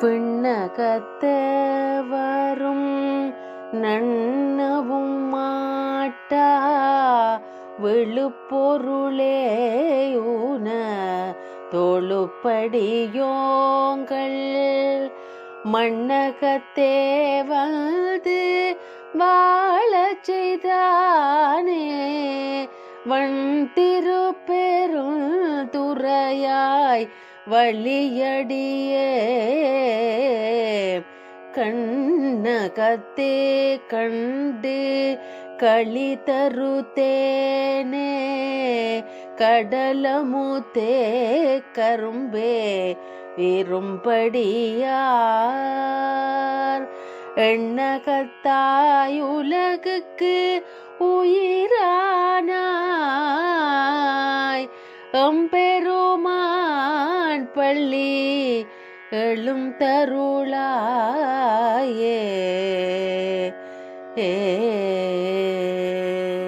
விண்ணகத்த வரும் நன்னவும் மாட்டா விழுப்பொருளேயூன தொழுப்படியோங்கள். மண்ணகத்தே வந்து வாழச் செய்தானே வன் திருப்பெரும் துறையாய் வழியடியே கண்ணகத்தே கண்டு களி தருத்தேனே. கடலமுத்தே கரும்பே விரும்படியார் எண்ணகத்தாயுலகுக்கு உயிரானாய். எம்பெருமான் பள்ளி எழும் தருளாயே. ஏ